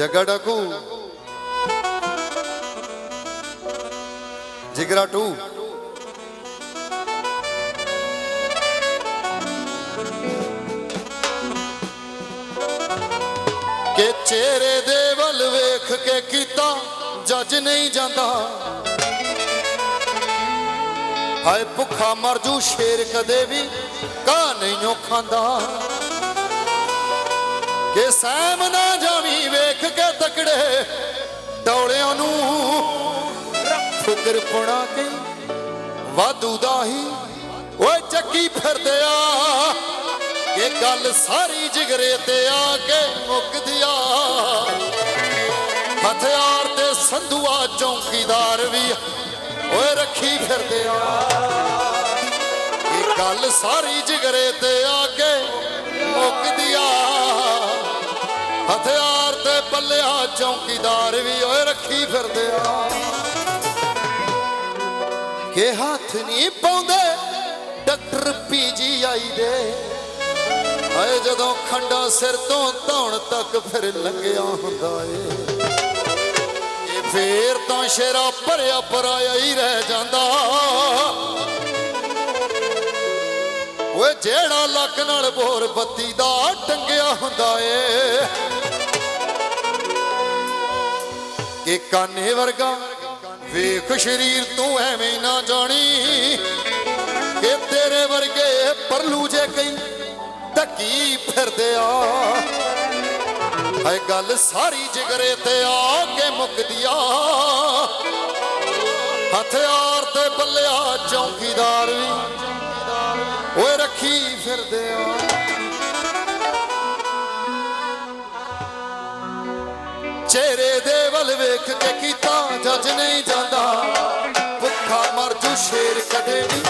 ਜਗੜਕੂ ਜਿਗਰਾ to. ਚਿਹਰੇ ਦੇ ਵੱਲ ਵੇਖ ਕੇ ਕੀਤਾ, ਜੱਜ ਨਹੀਂ ਜਾਂਦਾ। ਹਾਏ ਭੁੱਖਾ ਮਰ ਜੂ ਸ਼ੇਰ ਕਦੇ ਵੀ ਕਾ ਨਹੀਂ ਖਾਂਦਾ। ਕਿ ਸਹਿਮ ਨਾ ਜਾਵੀ ਕੇ ਡੌਲਿਆਂ ਨੂੰ। ਫੁਕਰ ਪੁਣਾ ਕੇ ਵਾਧੂ ਦਾ ਹੀ। ਓਏ ਚੱਕੀ ਫਿਰਦੇ ਆ ਇਹ ਗੱਲ ਸਾਰੀ ਜਿਗਰੇ ਤੇ ਆ ਕੇ ਮੁੱਕਦੀ ਆ। ਹਥਿਆਰ ਤੇ ਸੰਧੂਆ ਚੌਕੀਦਾਰ ਵੀ ਓਏ ਰੱਖੀ ਫਿਰਦੇ ਆ। ਇਹ ਗੱਲ ਸਾਰੀ ਜਿਗਰੇ ਤੇ ਆ ਕੇ ਮੁੱਕਦੀ ਆ। ਹਥਿਆਰ ਤੇ ਬੱਲਿਆ ਚੌਕੀਦਾਰ ਵੀ ਓਏ ਰੱਖੀ ਫਿਰਦੇ ਆ। ਕਿ ਹੱਥ ਨਹੀਂ ਪਾਉਂਦੇ, ਡਾਕਟਰ ਪੀਜੀ ਆਈ ਦੇ। ਆਏ ਜਦੋਂ ਖੰਡਾ ਸਿਰ ਤੋਂ ਧੌਣ ਤੱਕ ਫਿਰ ਲੰਘਿਆ ਹੁੰਦਾ ਏ। ਇਹ ਫੇਰ ਤਾਂ ਸ਼ੇਰਾ ਭਰਿਆ ਪਰਾਇਆ ਹੀ ਰਹਿ ਜਾਂਦਾ। ਓਏ ਜਿਹੜਾ ਲੱਕ ਨਾਲ ਬੋਰ ਬੱਤੀ ਦਾ ਟੰਗਿਆ ਹੁੰਦਾ ਏ। ਕਿ ਕਾਨੇ ਵਰਗਾ। ਵੇਖ ਸ਼ਰੀਰ ਤੂੰ ਐਵੇਂ ਨਾ ਜਾਣੀ। ਕਿ ਤੇਰੇ ਵਰਗੇ ਪਰਲੂ ਜੇ ਕਈ ਢੱਕੀ ਫਿਰਦੇ ਆ। ਹਾਏ ਗੱਲ ਸਾਰੀ ਜਿਗਰੇ ਤੇ ਆ ਕੇ ਮੁੱਕਦੀ ਆ। ਹਥਿਆਰ ਤੇ ਬੱਲਿਆ ਚੌਕੀਦਾਰ ਵੀ ਓਏ ਰੱਖੀ ਫਿਰਦੇ ਆ। ਵੇਖ ਕੇ ਕੀਤਾ ਜੱਜ ਨਹੀਂ ਜਾਂਦਾ। ਭੁੱਖਾ ਮਰ ਜੂ ਸ਼ੇਰ ਕਦੇ ਨਹੀਂ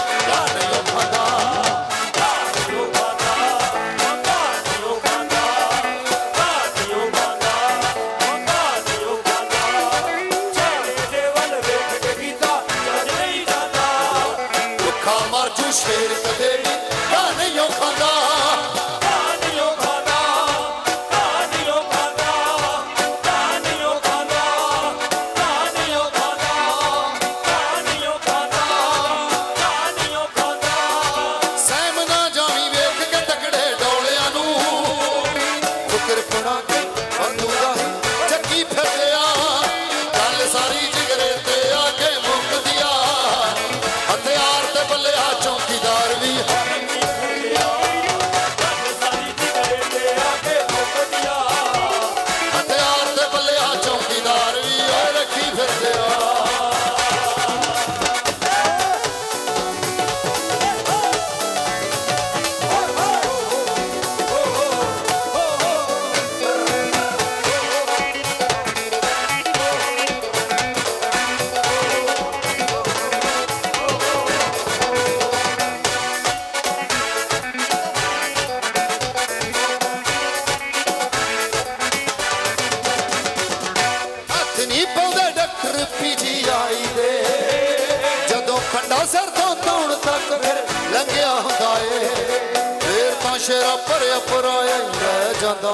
ਤਾਂ ਭਰਿਆ ਪਰਾਇਆ ਹੀ ਜਾਂਦਾ।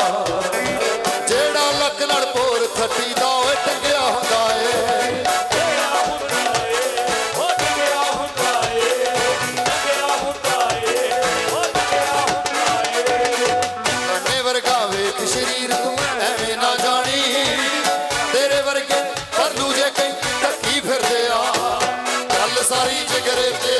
ਜਿਹੜਾ ਲੱਕ ਨਾਲ ਪੋਰ ਖੱਟੀ ਦਾ ਓਏ ਟੰਗਿਆ ਹੁੰਦਾ ਏ। ਵਰਗਾ ਵੇਖ ਸ਼ਰੀਰ ਤੂੰ ਐਵੇਂ ਨਾ ਜਾਣੀ। ਤੇਰੇ ਵਰਗੇ ਪਰ ਦੂਜੇ ਕਈ ਢੱਕੀ ਫਿਰਦੇ ਆ। ਗੱਲ ਸਾਰੀ ਜਿਗਰੇ ਤੇ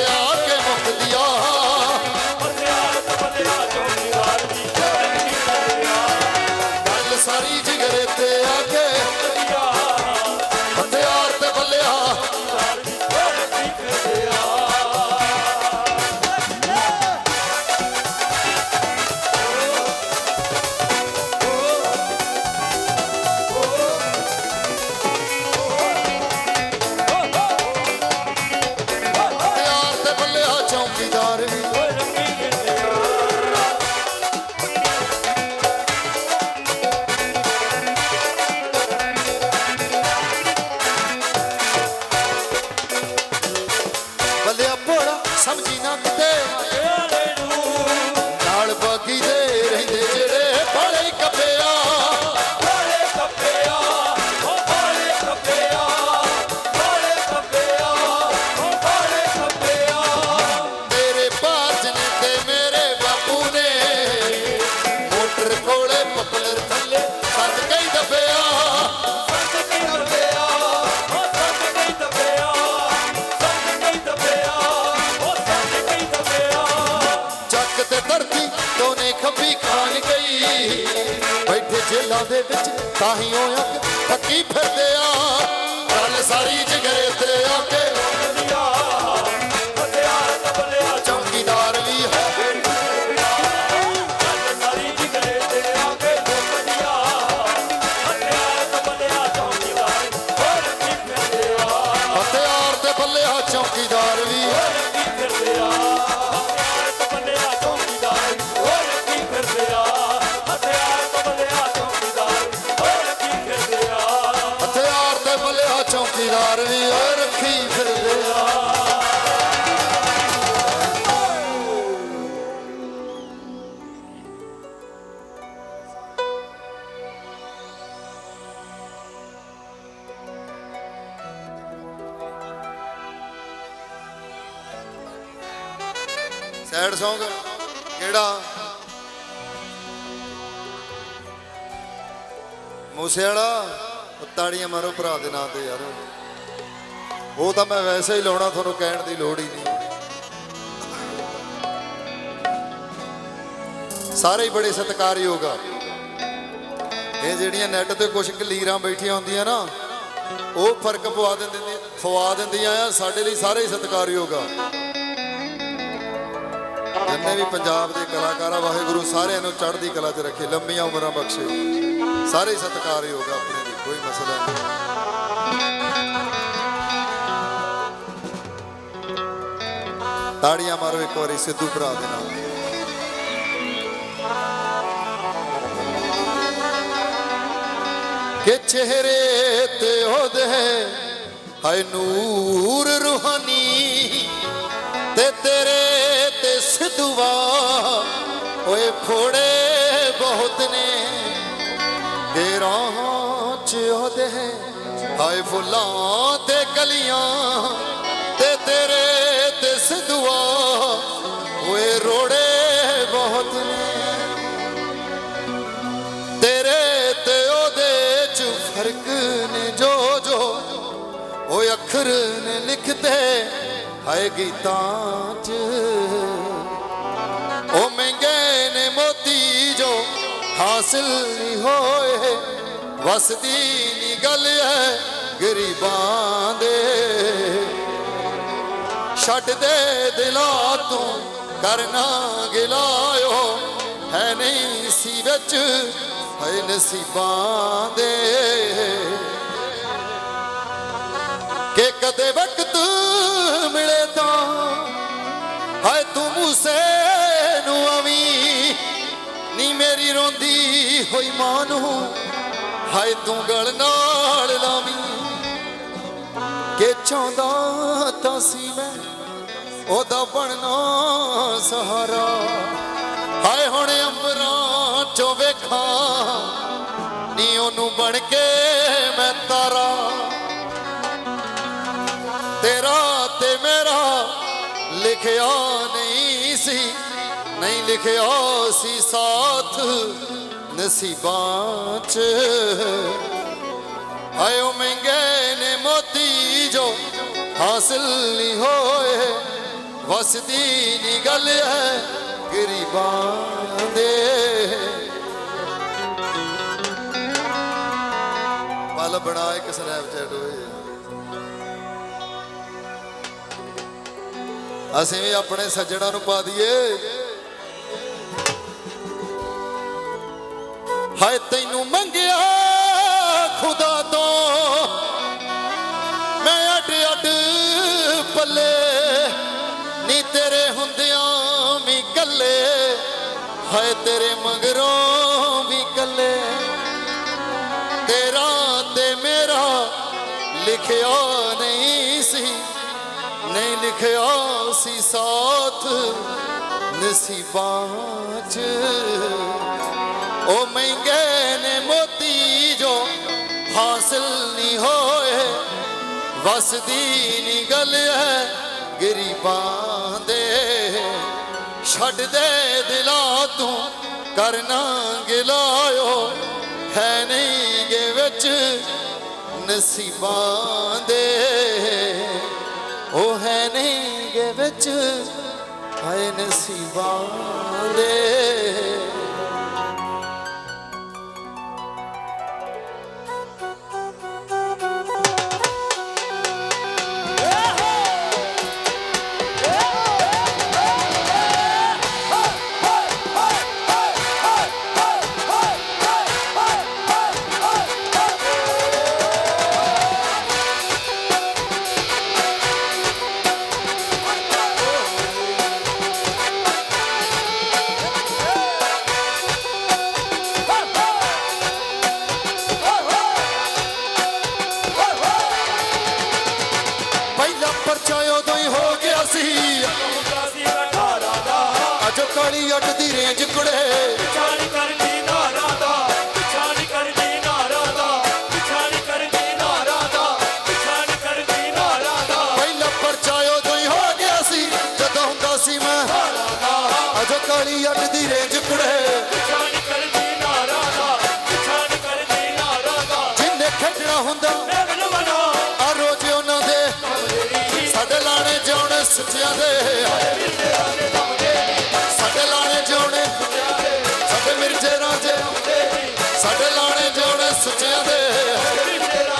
ਸਮਝੀ ਨਾ ਕਿਤੇ ਵੀ ਖਾਣ ਗਈ। ਬੈਠੇ ਜੇਲਾਂ ਦੇ ਵਿੱਚ ਤਾਂ ਹੀ ਹੋਇਆ ਅੱਗ ਥੱਕੀ ਸੈਡ Song, ਕਿਹੜਾ? ਮੂਸੇ ਵਾਲਾ? ਤਾੜੀਆਂ ਮਾਰੋ ਭਰਾ ਦੇ ਨਾਂ ਤੇ ਯਾਰ। ਉਹ ਤਾਂ ਮੈਂ ਵੈਸੇ ਹੀ ਲਾਉਣਾ, ਤੁਹਾਨੂੰ ਕਹਿਣ ਦੀ ਲੋੜ ਹੀ ਨਹੀਂ। ਸਾਰੇ ਹੀ ਬੜੇ ਸਤਿਕਾਰਯੋਗ ਆ। ਇਹ ਜਿਹੜੀਆਂ ਨੈਟ ਤੇ ਕੁਝ ਕਲੀਰਾਂ ਬੈਠੀਆਂ ਹੁੰਦੀਆਂ ਨਾ, ਉਹ ਫ਼ਰਕ ਪਵਾ ਦਿੰਦੀਆਂ ਫਵਾ ਦਿੰਦੀਆਂ ਆ, ਸਾਡੇ ਲਈ ਸਾਰੇ ਹੀ ਸਤਿਕਾਰਯੋਗ ਆ। ਜਿੰਨੇ ਵੀ ਪੰਜਾਬ ਦੇ ਕਲਾਕਾਰ ਆ, ਵਾਹਿਗੁਰੂ ਸਾਰਿਆਂ ਨੂੰ ਚੜ੍ਹਦੀ ਕਲਾ 'ਚ ਰੱਖੇ, ਲੰਮੀਆਂ ਉਮਰਾਂ ਬਖਸ਼ੇ। ਸਾਰੇ ਸਤਿਕਾਰਯੋਗ ਆਪਣੇ ਲਈ, ਕੋਈ ਮਸਲਾ ਨਹੀਂ। ਤਾੜੀਆਂ ਮਾਰੋ ਇੱਕ ਵਾਰੀ ਸਿੱਧੂ ਭਰਾ ਦੇ ਨਾਲ। ਕਿ ਚਿਹਰੇ ਤੇ ਉਹਦੇ ਹਾਏ ਨੂਰ ਰੂਹਾਨੀ ਤੇ ਤੇਰੇ ਦੁਆ ਸਿੱਧੂਆ ਓਏ ਫੋੜੇ ਬਹੁਤ ਨੇ। ਤੇਰਾ ਚ ਉਹਦੇ ਹਾਏ ਫੁੱਲਾਂ ਤੇ ਕਲੀਆਂ ਤੇ ਤੇਰੇ ਤੇ ਸਿੱਧੂਆ। ਓਏ ਰੋੜੇ ਬਹੁਤ ਨੇ। ਤੇਰੇ ਤੇ ਉਹਦੇ ਚ ਫ਼ਰਕ ਨੇ ਜੋ ਜੋ। ਓਏ ਅੱਖਰ ਨੇ ਲਿਖਦੇ ਹਾਏ ਗੀਤਾਂ ਚ ਹਾਸਿਲ ਨਹੀਂ ਹੋਏ। ਵਸਦੀ ਨਹੀਂ ਗੱਲ ਹੈ ਗਰੀਬਾਂ ਦੇ। ਛੱਡ ਦੇ ਦਿਲਾਂ ਤੂੰ ਕਰਨਾ ਗਿਲਾਇਓ। ਹੈ ਨਹੀਂ ਸੀ ਵਿੱਚ, ਹੈ ਨਸੀਬਾਂ ਦੇ। ਕਿ ਕਦੇ ਵਕਤ ਮਿਲੇ ਤਾਂ, ਹਾਏ ਤੂੰ ਮੂਸੇ ਰੋਂਦੀ ਹੋਈ ਮਾਂ ਨੂੰ, ਹਾਏ ਤੂੰ ਗਲ ਨਾਲ ਲਾਵੀਂ। ਕਿ ਚਾਹੁੰਦਾ ਤਾਂ ਸੀ ਮੈਂ, ਉਹਦਾ ਬਣਨਾ ਸਹਾਰਾ। ਹਾਏ ਹੁਣ ਅੰਬਰਾਂ ਚੋਂ ਵੇਖਾਂ, ਨੀ ਉਹਨੂੰ ਬਣ ਕੇ ਮੈਂ ਤਾਰਾ। ਤੇਰਾ ਤੇ ਮੇਰਾ ਲਿਖਿਆ ਨਹੀਂ ਸੀ। ਨਹੀਂ ਲਿਖਿਆ ਸੀ ਸਾਥ ਨਸੀਬਾਂ ਚ। ਹਾਏ ਉਹ ਮਹਿੰਗੇ ਨੇ ਮੋਤੀ ਜੋ ਹਾਸਿਲ ਨਹੀਂ ਹੋਏ। ਵਸਦੀ ਨਹੀਂ ਗੱਲ ਹੈ ਗਰੀਬਾਂ ਦੇ। ਪਲ ਬਣਾ ਇੱਕ ਸਨੈਪਚੈਟ ਹੋਏ ਅਸੀਂ ਵੀ ਆਪਣੇ ਸੱਜਣਾ ਨੂੰ ਪਾ ਦਈਏ। ਹਾਏ ਤੈਨੂੰ ਮੰਗਿਆ ਖੁਦਾ ਤੋਂ। ਮੈਂ ਅੱਡ ਅੱਡ ਪੱਲੇ ਨੀ ਤੇਰੇ ਹੁੰਦਿਆਂ ਵੀ ਕੱਲੇ ਹਾਏ ਤੇਰੇ ਮਗਰੋਂ ਵੀ ਕੱਲੇ ਤੇਰਾ ਤੇ ਮੇਰਾ ਲਿਖਿਆ ਨਹੀਂ ਸੀ। ਨਹੀਂ ਲਿਖਿਆ ਸੀ ਸਾਥ ਨਸੀਬਾਂ ਚ। ਉਹ ਮਹਿੰਗੇ ਨੇ ਮੋਤੀ ਜੋ ਹਾਸਲ ਨਹੀਂ ਹੋਏ। ਵਸਦੀ ਨਹੀਂ ਗੱਲ ਹੈ ਗਰੀਬਾਂ ਦੇ। ਛੱਡ ਦੇ ਦਿਲਾਂ ਤੂੰ ਕਰਨਾ ਗਿਲਾਇਓ। ਹੈ ਨਹੀਂ ਗੇ ਵਿੱਚ ਨਸੀਬਾਂ ਦੇ। ਉਹ ਹੈ ਨਹੀਂ ਗੇ ਵਿੱਚ ਹਾਏ ਨਸੀਬਾਂ ਦੇ। ਪਰਚਾ ਉਦੋਂ ਹੀ ਹੋ ਗਿਆ ਸੀ। ਅੱਜ ਕਾਲੀ ਅੱਟ ਦੀ ਰੇਂਜ ਕੁੜੇ। ਚਾਲੀ ਕਰਦੀ ਨਾਰਾ ਦਾ ਪਛਾਣ ਕਰਦੀ ਨਾਰਾ ਦਾ ਪਛਾਣ ਕਰਦੀ ਨਾਰਾ ਦਾ ਪਛਾਣ ਕਰਦੀ ਨਾਰਾ ਦਾ ਪਹਿਲਾ ਪਰਚਾ ਉਦੋਂ ਹੀ ਹੋ ਗਿਆ ਸੀ। ਜਦੋਂ ਹੁੰਦਾ ਸੀ ਮੈਂ ਅੱਜ ਕਾਲੀ ਅੱਟ ਦੀ ਰੇਂਜ ਕੁੜੇ। ਪਛਾਣ ਕਰਦੀ ਨਾਰਾ ਦਾ ਪਛਾਣ ਕਰਦੀ ਨਾਰਾ ਦਾ ਜਿੰਨੇ ਖੇਡਣਾ ਹੁੰਦਾ, ਆ ਰੋਜ਼ ਸਾਡੇ ਲਾਣੇ ਜਿਉਣੇ ਸੱਚਿਆਂ ਦੇ। ਸਾਡੇ ਲਾਣੇ ਜਿਉਣੇ, ਸਾਡੇ ਮਿਰਜੇ ਰਾਜੇ। ਸਾਡੇ ਲਾਣੇ ਜਿਉਣੇ ਸੱਚਿਆਂ ਦੇ।